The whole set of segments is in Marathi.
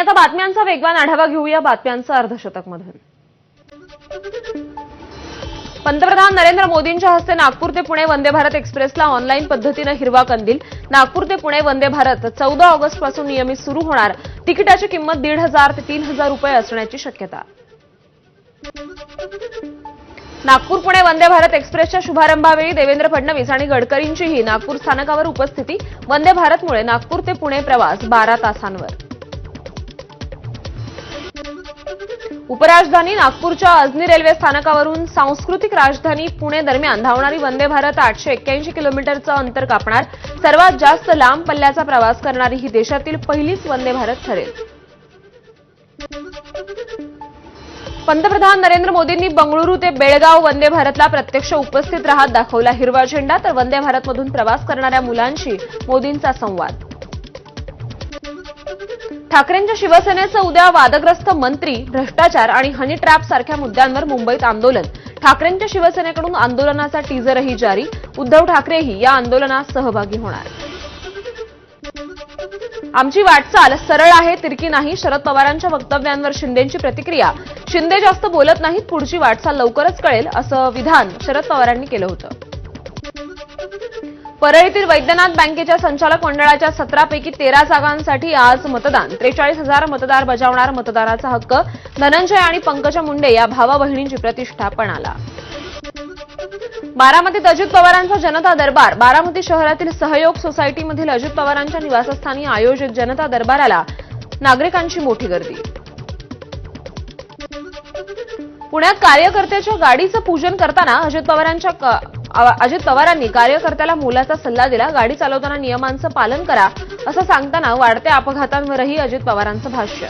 आता बातम्यांचा वेगवान आढावा घेऊया बातम्यांचं अर्धशतक मधून पंतप्रधान नरेंद्र मोदींच्या हस्ते नागपूर ते पुणे वंदे भारत एक्सप्रेसला ऑनलाईन पद्धतीनं हिरवा कंदील. नागपूर ते पुणे वंदे भारत चौदा ऑगस्टपासून नियमित सुरू होणार. तिकिटाची किंमत दीड हजार ते तीन हजार रुपये असण्याची शक्यता. नागपूर पुणे वंदे भारत एक्सप्रेसच्या शुभारंभावेळी देवेंद्र फडणवीस आणि गडकरींचीही नागपूर स्थानकावर उपस्थिती. वंदे भारतमुळे नागपूर ते पुणे प्रवास बारा तासांवर. उपराजधानी नागपूरच्या अजनी रेल्वे स्थानकावरून सांस्कृतिक राजधानी पुणे दरम्यान धावणारी वंदे भारत आठशे एक्क्याऐंशी किलोमीटरचं अंतर कापणार. सर्वात जास्त लांब पल्ल्याचा प्रवास करणारी ही देशातील पहिलीच वंदे भारत ठरेल. पंतप्रधान नरेंद्र मोदींनी बंगळुरू ते बेळगाव वंदे भारतला प्रत्यक्ष उपस्थित राहत दाखवला हिरवा झेंडा तर वंदे भारतमधून प्रवास करणाऱ्या मुलांशी मोदींचा संवाद. ठाकरेंच्या शिवसेनेचं उद्या वादग्रस्त मंत्री भ्रष्टाचार आणि हनी ट्रॅप सारख्या मुद्द्यांवर मुंबईत आंदोलन. ठाकरेंच्या शिवसेनेकडून आंदोलनाचा टीजरही जारी. उद्धव ठाकरेही या आंदोलनात सहभागी होणार. आमची वाटचाल सरळ आहे तिरकी नाही. शरद पवारांच्या वक्तव्यांवर शिंदेची प्रतिक्रिया. शिंदे जास्त बोलत नाहीत पुढची वाटचाल लवकरच कळेल असं विधान शरद पवारांनी केलं होतं. परळीतील वैद्यनाथ बँकेच्या संचालक मंडळाच्या सतरापैकी तेरा जागांसाठी आज मतदान. त्रेचाळीस हजार मतदार बजावणार मतदाराचा हक्क. धनंजय आणि पंकजा मुंडे या भावा बहिणींची प्रतिष्ठा पणाला. बारामतीत अजित पवारांचा जनता दरबार. बारामती शहरातील सहयोग सोसायटीमधील अजित पवारांच्या निवासस्थानी आयोजित जनता दरबाराला नागरिकांची मोठी गर्दी. पुण्यात कार्यकर्त्याच्या गाडीचं पूजन करताना अजित पवारांच्या अजित पवारांनी कार्यकर्त्याला मुलाचा सल्ला दिला. गाडी चालवताना नियमांचं पालन करा असं सांगताना वाढत्या अपघातांवरही अजित पवारांचं भाष्य.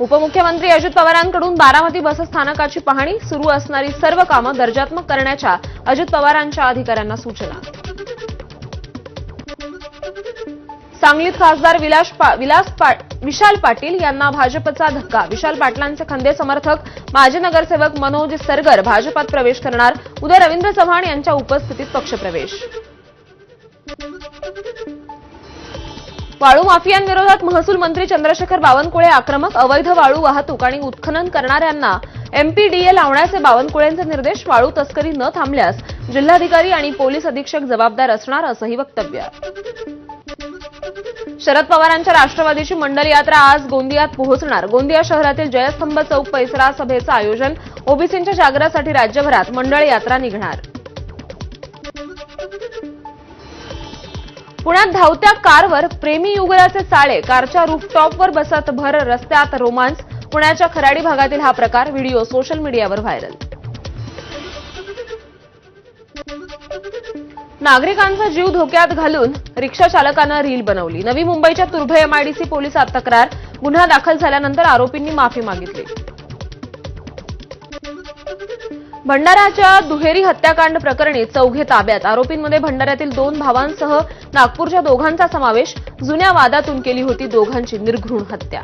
उपमुख्यमंत्री अजित पवारांकडून बारामती बसस्थानकाची पाहणी सुरू असणारी सर्व कामं दर्जात्मक करण्याच्या अजित पवारांच्या अधिकाऱ्यांना सूचना. सांगलीत खासदार विलास पा- विलास पा- विशाल पाटील यांना भाजपचा धक्का. विशाल पाटलांचे खंदे समर्थक माजी नगरसेवक मनोज सरगर भाजपात प्रवेश करणार. उद्या रवींद्र चव्हाण यांच्या उपस्थितीत पक्षप्रवेश. वाळू माफियांविरोधात महसूल मंत्री चंद्रशेखर बावनकुळे आक्रमक अवैध वाळू वाहतूक आणि उत्खनन करणाऱ्यांना एमपीडीए लावण्याचे बावनकुळेंचे निर्देश वाळू तस्करी न थांबल्यास जिल्हाधिकारी आणि पोलीस अधीक्षक जबाबदार असणार असंही वक्तव्य. शरद पवारांच्या राष्ट्रवादीची मंडल यात्रा आज गोंदियात पोहोचणार. गोंदिया शहरातील जयस्तंभ चौक परिसरात सभेचं आयोजन ओबीसींच्या जागरासाठी राज्यभरात मंडळ यात्रा निघणार. पुण्यात धावत्या कारवर प्रेमी युगराचे चाळे कारच्या रूफटॉपवर बसत भर रस्त्यात रोमांस. पुण्याच्या खराडी भागातील हा प्रकार व्हिडिओ सोशल मीडियावर व्हायरल. नागरिकांचा जीव धोक्यात घालून रिक्षा चालकानं रील बनवली. नवी मुंबईच्या तुर्भे एमआयडीसी पोलिसात तक्रार. गुन्हा दाखल झाल्यानंतर आरोपींनी माफी मागितली. भंडाऱ्याच्या दुहेरी हत्याकांड प्रकरणी चौघे ताब्यात. आरोपींमध्ये भंडाऱ्यातील दोन भावांसह नागपूरच्या दोघांचा समावेश. जुन्या वादातून केली होती दोघांची निर्घृण हत्या.